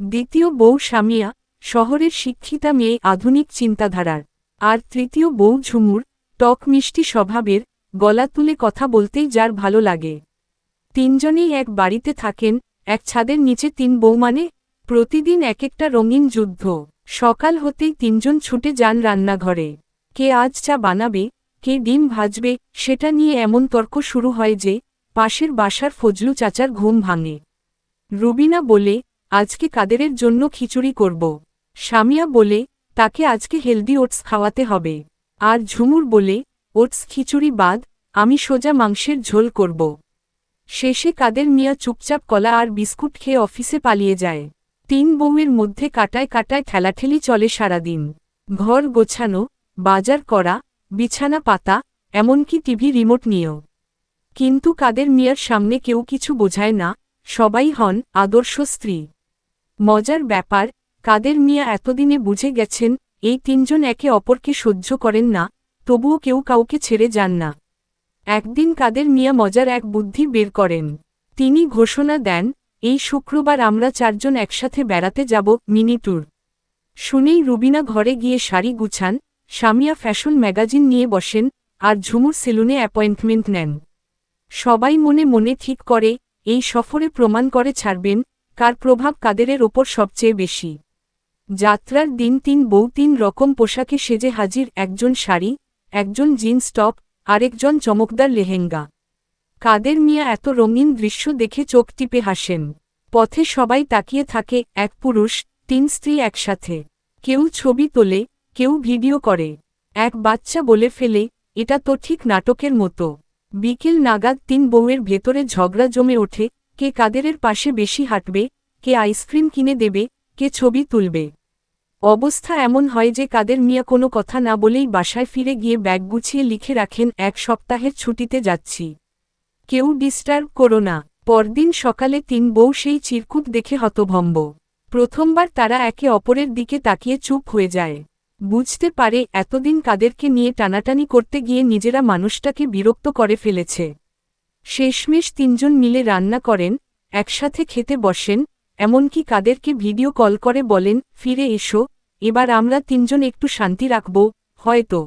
দ্বিতীয় বউ স্বামিয়া শহরের শিক্ষিতা মেয়ে আধুনিক চিন্তাধারার। আর তৃতীয় বউ ঝুমুর, টক মিষ্টি স্বভাবের, গলা তুলে কথা বলতেই যার ভালো লাগে। তিনজনেই এক বাড়িতে থাকেন, এক ছাদের নিচে তিন বউ মানে প্রতিদিন এক একটা রঙিন যুদ্ধ। সকাল হতেই তিনজন ছুটে যান রান্নাঘরে। কে আজ চা বানাবে, কে ডিম ভাজবে, সেটা নিয়ে এমন তর্ক শুরু হয় যে, পাশের বাসার ফজলু চাচার ঘুম ভাঙে। রুবিনা বলে আজকে কাদেরের জন্য খিচুড়ি করব। সামিয়া বলে, তাকে আজকে হেলদি ওটস খাওয়াতে হবে। আর ঝুমুর বলে, ওটস খিচুড়ি বাদ, আমি সোজা মাংসের ঝোল করব। শেষে কাদের মিয়া চুপচাপ কলা আর বিস্কুট খেয়ে অফিসে পালিয়ে যায়। তিন বউয়ের মধ্যে কাটায় কাটায় ঠেলাঠেলি চলে সারাদিন। ঘর গোছানো, বাজার করা, বিছানা পাতা, এমনকি টিভি রিমোট নিয়েও। কিন্তু কাদের মিয়ার সামনে কেউ কিছু বোঝায় না, সবাই হন আদর্শ স্ত্রী। মজার ব্যাপার, কাদের মিয়া এতদিনে বুঝে গেছেন, এই তিনজন একে অপরকে সহ্য করেন না, তবুও কেউ কাউকে ছেড়ে যান না। একদিন কাদের মিয়া মজার এক বুদ্ধি বের করেন। তিনি ঘোষণা দেন, এই শুক্রবার আমরা চারজন একসাথে বেড়াতে যাব, মিনি ট্যুর। শুনেই রুবিনা ঘরে গিয়ে শাড়ি গুছান, সামিয়া ফ্যাশন ম্যাগাজিন নিয়ে বসেন, আর ঝুমুর সেলুনে অ্যাপয়েন্টমেন্ট নেন। সবাই মনে মনে ঠিক করে, এই সফরে প্রমাণ করে ছাড়বেন কার প্রভাব কাদেরের ওপর সবচেয়ে বেশি? যাত্রার দিন তিন, বউ তিন রকম পোশাকে সেজে হাজির একজন শাড়ি, একজন জিন্স টপ, আরেকজন চমকদার লেহেঙ্গা। কাদের মিয়া এত রঙিন দৃশ্য দেখে চোখ টিপে হাসেন। পথে সবাই তাকিয়ে থাকে, এক পুরুষ, তিন স্ত্রী একসাথে। কেউ ছবি তোলে, কেউ ভিডিও করে। এক বাচ্চা বলে ফেলে, এটা তো ঠিক নাটকের মতো। বিকেল নাগাদ তিন বউয়ের ভেতরে ঝগড়া জমে ওঠে, কে কাদেরের পাশে বেশি হাঁটবে? কে আইসক্রিম কিনে দেবে, কে ছবি তুলবে। অবস্থা এমন হয় যে কাদের মিয়া কোনো কথা না বলেই বাসায় ফিরে গিয়ে ব্যাগ গুছিয়ে লিখে রাখেন, এক সপ্তাহের ছুটিতে যাচ্ছি। কেউ ডিস্টার্ব করো না। পরদিন সকালে তিন বউ সেই চিরকুট দেখে হতভম্ব। প্রথমবার তারা একে অপরের দিকে তাকিয়ে চুপ হয়ে যায়। বুঝতে পারে এতদিন কাদেরকে নিয়ে টানাটানি করতে গিয়ে নিজেরা মানুষটাকে বিরক্ত করে ফেলেছে। শেষমেশ তিনজন মিলে রান্না করেন, একসাথে খেতে বসেন এমনকি কাদেরকে ভিডিও কল করে বলেন, ফিরে এসো, এবার আমরা তিনজন একটু শান্তি রাখব, হয়তো।